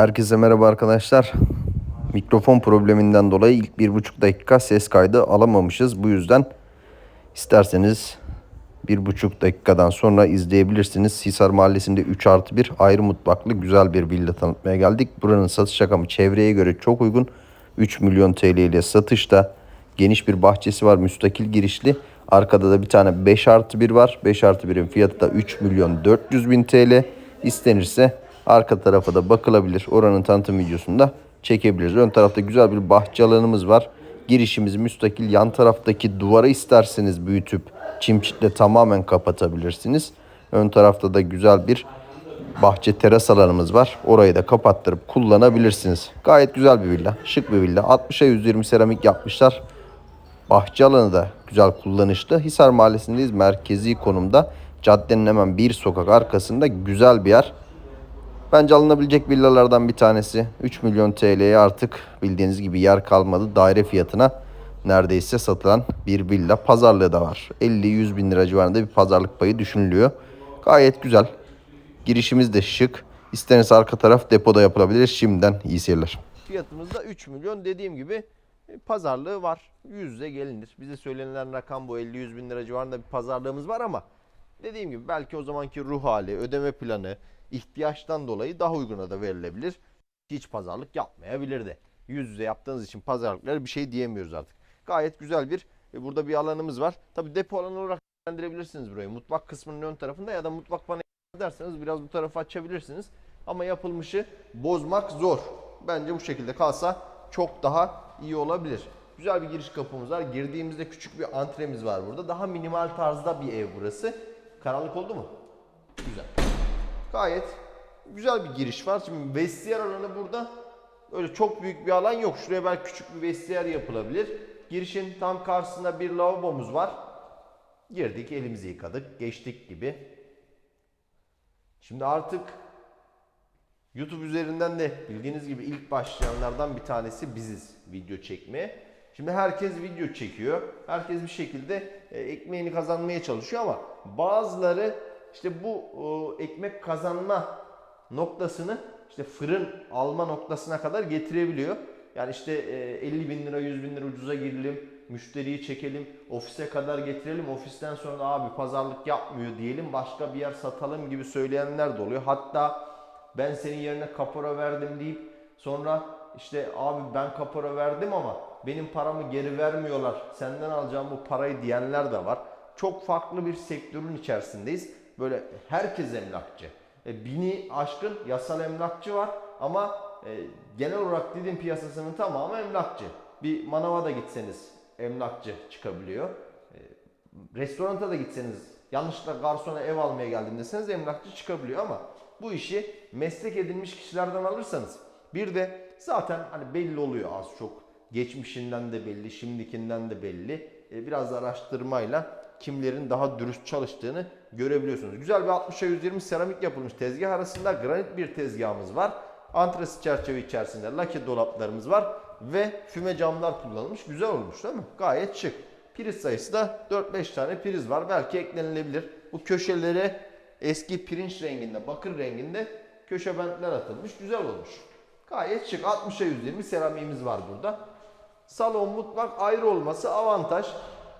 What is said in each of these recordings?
Herkese merhaba arkadaşlar. Mikrofon probleminden dolayı ilk bir buçuk dakika ses kaydı alamamışız. Bu yüzden isterseniz bir buçuk dakikadan sonra izleyebilirsiniz. Hisar Mahallesi'nde 3 artı 1 ayrı mutfaklı güzel bir villa tanıtmaya geldik. Buranın satış rakamı çevreye göre çok uygun. 3 milyon TL ile satışta. Geniş bir bahçesi var müstakil girişli. Arkada da bir tane 5 artı 1 var. 5 artı 1'in fiyatı da 3 milyon 400 bin TL. İstenirse arka tarafa da bakılabilir. Oranın tanıtım videosunu da çekebiliriz. Ön tarafta güzel bir bahçe alanımız var. Girişimiz müstakil. Yan taraftaki duvarı isterseniz büyütüp çim çitle tamamen kapatabilirsiniz. Ön tarafta da güzel bir bahçe teras alanımız var. Orayı da kapattırıp kullanabilirsiniz. Gayet güzel bir villa. Şık bir villa. 60'a 120 seramik yapmışlar. Bahçe alanı da güzel kullanışlı. Hisar Mahallesi'ndeyiz. Merkezi konumda. Caddenin hemen bir sokak arkasında güzel bir yer. Bence alınabilecek villalardan bir tanesi. 3 milyon TL'ye artık bildiğiniz gibi yer kalmadı. Daire fiyatına neredeyse satılan bir villa. Pazarlığı da var. 50-100 bin lira civarında bir pazarlık payı düşünülüyor. Gayet güzel. Girişimiz de şık. İstenirse arka taraf depoda yapılabilir. Şimdiden iyi seyirler. Fiyatımız da 3 milyon dediğim gibi e, pazarlığı var. Yüzde gelinir. Bize söylenilen rakam bu 50-100 bin lira civarında bir pazarlığımız var ama dediğim gibi belki o zamanki ruh hali, ödeme planı, ihtiyaçtan dolayı daha uyguna da verilebilir. Hiç pazarlık yapmayabilir de. Yüz yüze yaptığınız için pazarlıklara bir şey diyemiyoruz artık. Gayet güzel bir e, burada bir alanımız var. Tabi depo alanı olarak değerlendirebilirsiniz burayı. Mutfak kısmının ön tarafında ya da mutfak bana derseniz biraz bu tarafa açabilirsiniz. Ama yapılmışı bozmak zor. Bence bu şekilde kalsa çok daha iyi olabilir. Güzel bir giriş kapımız var. Girdiğimizde küçük bir antremiz var burada. Daha minimal tarzda bir ev burası. Karanlık oldu mu? Gayet güzel bir giriş var. Şimdi vestiyer alanı burada öyle çok büyük bir alan yok. Şuraya belki küçük bir vestiyer yapılabilir. Girişin tam karşısında bir lavabomuz var. Girdik, elimizi yıkadık, geçtik gibi. Şimdi artık YouTube üzerinden de bildiğiniz gibi ilk başlayanlardan bir tanesi biziz video çekmeye. Şimdi herkes video çekiyor. Herkes bir şekilde e, ekmeğini kazanmaya çalışıyor ama bazıları işte bu e, ekmek kazanma noktasını işte fırın alma noktasına kadar getirebiliyor. Yani işte e, 50 bin lira 100 bin lira ucuza girelim, müşteriyi çekelim, ofise kadar getirelim, ofisten sonra abi pazarlık yapmıyor diyelim, başka bir yer satalım gibi söyleyenler de oluyor. Hatta ben senin yerine kapora verdim deyip sonra işte abi ben kapora verdim ama benim paramı geri vermiyorlar, senden alacağım bu parayı diyenler de var. Çok farklı bir sektörün içerisindeyiz. Böyle herkes emlakçı. E, bini aşkın yasal emlakçı var ama e, genel olarak Didim piyasasının tamamı emlakçı. Bir manava da gitseniz emlakçı çıkabiliyor. E, restoranta da gitseniz yanlışlıkla garsona ev almaya geldim deseniz emlakçı çıkabiliyor ama bu işi meslek edinmiş kişilerden alırsanız bir de zaten hani belli oluyor az çok geçmişinden de belli, şimdikinden de belli. E, biraz araştırmayla kimlerin daha dürüst çalıştığını görebiliyorsunuz. Güzel bir 60'a 120 seramik yapılmış tezgah arasında granit bir tezgahımız var. Antresit çerçeve içerisinde lake dolaplarımız var ve füme camlar kullanılmış. Güzel olmuş değil mi? Gayet şık. Priz sayısı da 4-5 tane priz var. Belki eklenilebilir. Bu köşelere eski pirinç renginde, bakır renginde köşe bentler atılmış. Güzel olmuş. Gayet şık. 60'a 120 seramiğimiz var burada. Salon, mutfak ayrı olması avantaj.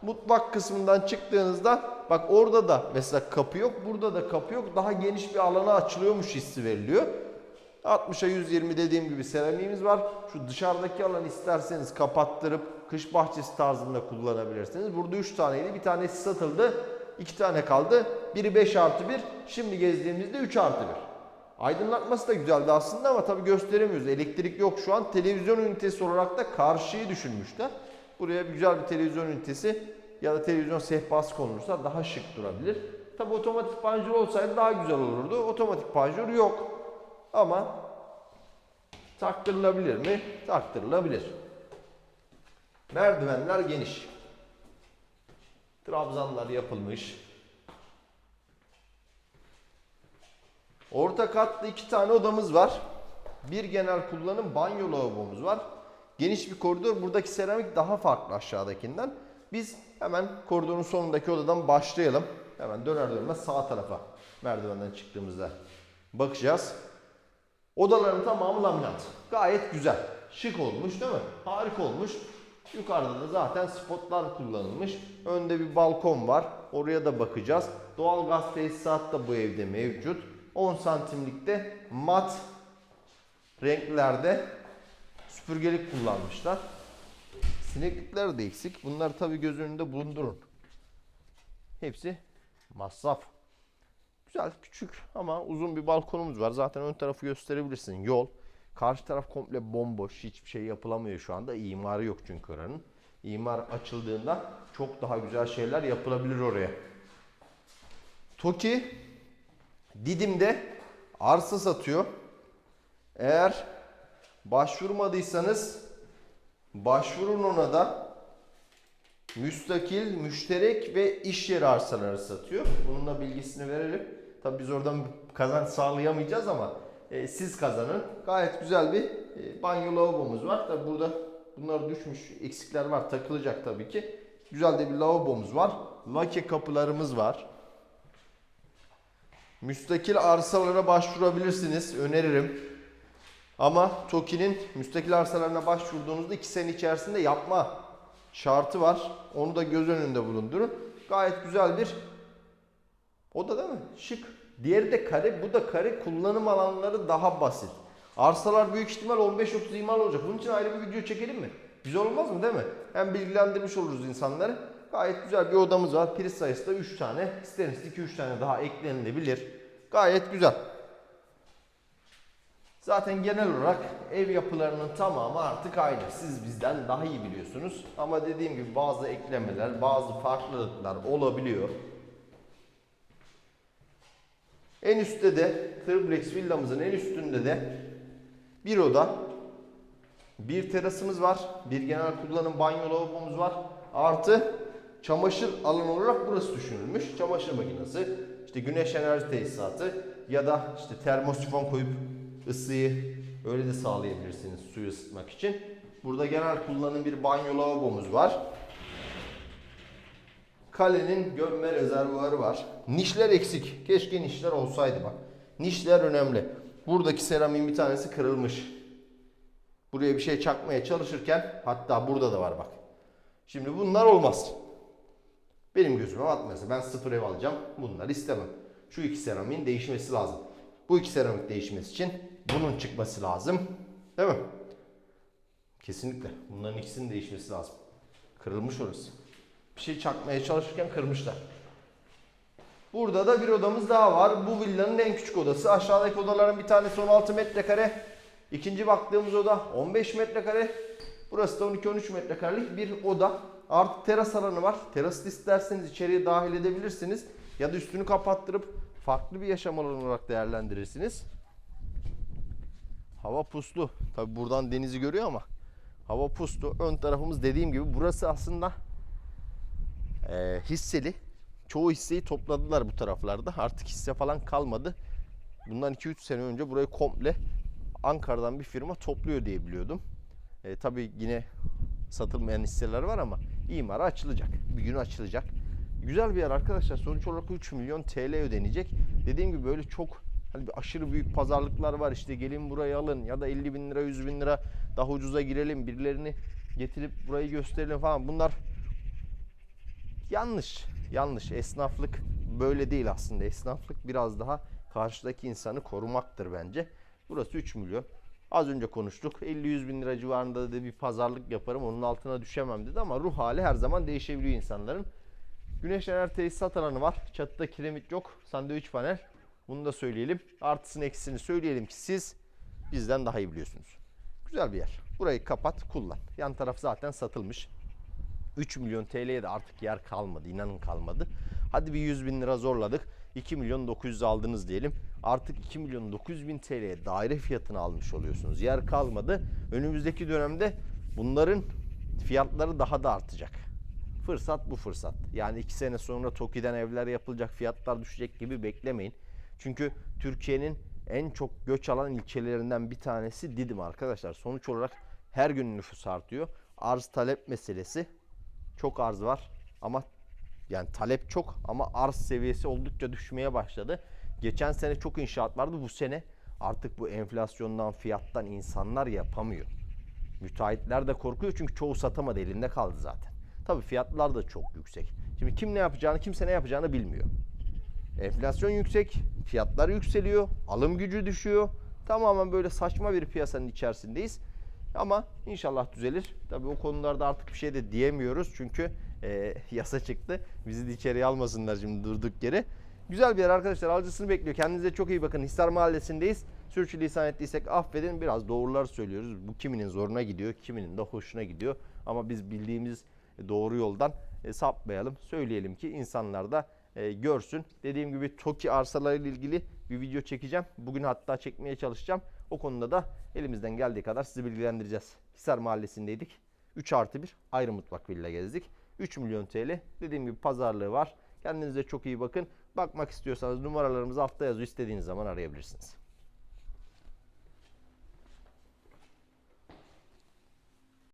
Mutfak kısmından çıktığınızda bak orada da mesela kapı yok, burada da kapı yok. Daha geniş bir alana açılıyormuş hissi veriliyor. 60'a 120 dediğim gibi seramiğimiz var. Şu dışarıdaki alanı isterseniz kapattırıp kış bahçesi tarzında kullanabilirsiniz. Burada 3 taneydi. Bir tanesi satıldı. 2 tane kaldı. Biri 5 artı 1. Şimdi gezdiğimizde 3 artı 1. Aydınlatması da güzeldi aslında ama tabii gösteremiyoruz. Elektrik yok şu an. Televizyon ünitesi olarak da karşıyı düşünmüşler. Buraya güzel bir televizyon ünitesi ya da televizyon sehpası konulursa daha şık durabilir. Tabii otomatik panjur olsaydı daha güzel olurdu. Otomatik panjur yok. Ama taktırılabilir mi? Taktırılabilir. Merdivenler geniş. Trabzanlar yapılmış. Orta katta iki tane odamız var. Bir genel kullanım banyo lavabomuz var. Geniş bir koridor. Buradaki seramik daha farklı aşağıdakinden. Biz hemen koridorun sonundaki odadan başlayalım. Hemen döner dönmez sağ tarafa merdivenden çıktığımızda bakacağız. Odaların tamamı laminat. Gayet güzel. Şık olmuş değil mi? Harika olmuş. Yukarıda da zaten spotlar kullanılmış. Önde bir balkon var. Oraya da bakacağız. Doğalgaz tesisat da bu evde mevcut. 10 santimlikte mat renklerde süpürgelik kullanmışlar. Sineklikler de eksik. Bunları tabi göz önünde bulundurun. Hepsi masraf. Güzel, küçük ama uzun bir balkonumuz var. Zaten ön tarafı gösterebilirsin. Yol. Karşı taraf komple bomboş. Hiçbir şey yapılamıyor şu anda. İmarı yok çünkü oranın. İmar açıldığında çok daha güzel şeyler yapılabilir oraya. TOKİ Didim'de arsa satıyor. Eğer başvurmadıysanız başvurun ona da müstakil, müşterek ve iş yeri arsaları satıyor. Bunun da bilgisini verelim. Tabi biz oradan kazanç sağlayamayacağız ama e, siz kazanın. Gayet güzel bir e, banyo lavabomuz var. Tabi burada bunlar düşmüş, eksikler var. Takılacak tabii ki. Güzel de bir lavabomuz var. Lake kapılarımız var. Müstakil arsalara başvurabilirsiniz. Öneririm. Ama TOKİ'nin müstakil arsalarına başvurduğunuzda 2 sene içerisinde yapma şartı var. Onu da göz önünde bulundurun. Gayet güzel bir oda değil mi? Şık. Diğeri de kare. Bu da kare. Kullanım alanları daha basit. Arsalar büyük ihtimal 15-30 imar olacak. Bunun için ayrı bir video çekelim mi? Güzel olmaz mı değil mi? Hem bilgilendirmiş oluruz insanları. Gayet güzel bir odamız var. Priz sayısı da 3 tane. İsterseniz 2-3 tane daha eklenilebilir. Gayet güzel. Zaten genel olarak ev yapılarının tamamı artık aynı. Siz bizden daha iyi biliyorsunuz. Ama dediğim gibi bazı eklemeler, bazı farklılıklar olabiliyor. En üstte de Triplex villamızın en üstünde de bir oda, bir terasımız var, bir genel kullanım banyo lavabomuz var. Artı çamaşır alanı olarak burası düşünülmüş. Çamaşır makinesi, işte güneş enerji tesisatı ya da işte termosifon koyup ısıyı öyle de sağlayabilirsiniz suyu ısıtmak için. Burada genel kullanım bir banyo lavabomuz var. Kalenin gömme rezervuarı var. Nişler eksik. Keşke nişler olsaydı bak. Nişler önemli. Buradaki seramiğin bir tanesi kırılmış. Buraya bir şey çakmaya çalışırken hatta burada da var bak. Şimdi bunlar olmaz. Benim gözüme batmasın. Ben sıfır ev alacağım. Bunları istemem. Şu iki seramiğin değişmesi lazım. Bu iki seramik değişmesi için bunun çıkması lazım. Değil mi? Kesinlikle. Bunların ikisinin değişmesi lazım. Kırılmış orası. Bir şey çakmaya çalışırken kırmışlar. Burada da bir odamız daha var. Bu villanın en küçük odası. Aşağıdaki odaların bir tanesi 16 metrekare. İkinci baktığımız oda 15 metrekare. Burası da 12-13 metrekarelik bir oda. Artık teras alanı var. Terası isterseniz içeriye dahil edebilirsiniz. Ya da üstünü kapattırıp farklı bir yaşam alanı olarak değerlendirirsiniz. Hava puslu. Tabi buradan denizi görüyor ama hava puslu. Ön tarafımız dediğim gibi burası aslında e, hisseli. Çoğu hisseyi topladılar bu taraflarda. Artık hisse falan kalmadı. Bundan 2-3 sene önce burayı komple Ankara'dan bir firma topluyor diye biliyordum. E, tabii yine satılmayan hisseler var ama imara açılacak. Bir gün açılacak. Güzel bir yer arkadaşlar. Sonuç olarak 3 milyon TL ödenecek. Dediğim gibi böyle çok hani bir aşırı büyük pazarlıklar var. İşte gelin burayı alın ya da 50 bin lira 100 bin lira daha ucuza girelim. Birilerini getirip burayı gösterelim falan. Bunlar yanlış. Yanlış. Esnaflık böyle değil aslında. Esnaflık biraz daha karşıdaki insanı korumaktır bence. Burası 3 milyon. Az önce konuştuk. 50-100 bin lira civarında da bir pazarlık yaparım. Onun altına düşemem dedi ama ruh hali her zaman değişebiliyor insanların. Güneş enerji tesisat alanı var. Çatıda kiremit yok. Sandviç panel. Bunu da söyleyelim. Artısını eksisini söyleyelim ki siz bizden daha iyi biliyorsunuz. Güzel bir yer. Burayı kapat, kullan. Yan taraf zaten satılmış. 3 milyon TL'ye de artık yer kalmadı. inanın kalmadı. Hadi bir 100 bin lira zorladık. 2 milyon 900 aldınız diyelim. Artık 2 milyon 900 bin TL'ye daire fiyatını almış oluyorsunuz. Yer kalmadı. Önümüzdeki dönemde bunların fiyatları daha da artacak. Fırsat bu fırsat. Yani 2 sene sonra TOKİ'den evler yapılacak, fiyatlar düşecek gibi beklemeyin. Çünkü Türkiye'nin en çok göç alan ilçelerinden bir tanesi Didim arkadaşlar. Sonuç olarak her gün nüfus artıyor. Arz talep meselesi. Çok arz var ama yani talep çok ama arz seviyesi oldukça düşmeye başladı. Geçen sene çok inşaat vardı. Bu sene artık bu enflasyondan fiyattan insanlar yapamıyor. Müteahhitler de korkuyor çünkü çoğu satamadı elinde kaldı zaten. Tabii fiyatlar da çok yüksek. Şimdi kim ne yapacağını kimse ne yapacağını bilmiyor. Enflasyon yüksek, fiyatlar yükseliyor, alım gücü düşüyor. Tamamen böyle saçma bir piyasanın içerisindeyiz. Ama inşallah düzelir. Tabii o konularda artık bir şey de diyemiyoruz. Çünkü e, yasa çıktı. Bizi de içeriye almasınlar şimdi durduk yere. Güzel bir yer arkadaşlar. Alıcısını bekliyor. Kendinize çok iyi bakın. Hisar Mahallesi'ndeyiz. Sürçülisan ettiysek affedin. Biraz doğrular söylüyoruz. Bu kiminin zoruna gidiyor, kiminin de hoşuna gidiyor. Ama biz bildiğimiz doğru yoldan e, sapmayalım. Söyleyelim ki insanlar da e, görsün. Dediğim gibi TOKİ arsalarıyla ilgili bir video çekeceğim. Bugün hatta çekmeye çalışacağım. O konuda da elimizden geldiği kadar sizi bilgilendireceğiz. Hisar Mahallesi'ndeydik. 3 artı 1 ayrı mutfak villa gezdik. 3 milyon TL. Dediğim gibi pazarlığı var. Kendinize çok iyi bakın. Bakmak istiyorsanız numaralarımız altta yazıyor. İstediğiniz zaman arayabilirsiniz.